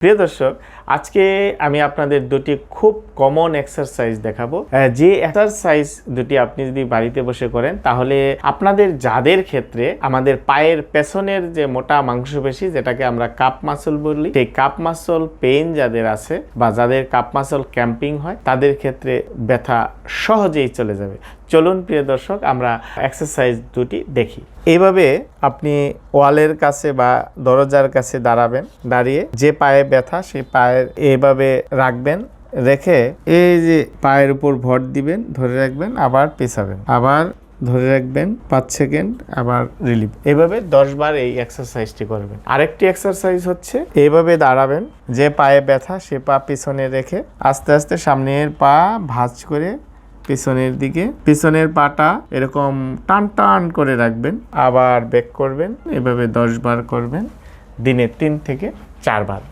প্রিয় দর্শক আজকে আমি আপনাদের দুটি খুব কমন এক্সারসাইজ দেখাবো। যে এক্সারসাইজ দুটি আপনি যদি বাড়িতে বসে করেন, তাহলে আপনাদের যাদের ক্ষেত্রে আমাদের পায়ের পেছনের যে মোটা মাংসপেশি, যেটাকে আমরা কাপ মাসল বলি, সেই কাপ মাসল পেইন যাদের আছে বা যাদের কাপ মাসল ক্যাম্পিং হয়, তাদের ক্ষেত্রে ব্যথা সহজেই চলে যাবে। চলুন, প্রিয় দর্শক, আমরা এক্সারসাইজ দুটি দেখি। এইভাবে আপনি ওয়ালের কাছে বা দরজার কাছে দাঁড়াবেন, দাঁড়িয়ে যে পায়ে ব্যথা, সেই পায়ের এইভাবে রাখবেন, রেখে এই যে পায়ের উপর ভর দিবেন, ধরে রাখবেন, আবার পেছাবেন। আবার ধরে রাখবেন, পাঁচ সেকেন্ড, আবার রিলিফ। এভাবে দশ বার এই এক্সারসাইজটি করবেন। আরেকটি এক্সারসাইজ হচ্ছে এইভাবে দাঁড়াবেন, যে পায়ে ব্যথা, সে পা পিছনে রেখে আস্তে আস্তে সামনের পা ভাঁজ করে পিছনের দিকে, পিছনের পাটা এরকম টান টান করে রাখবেন, আবার ব্যাক করবেন, এভাবে দশ বার করবেন, দিনে তিন থেকে চারবার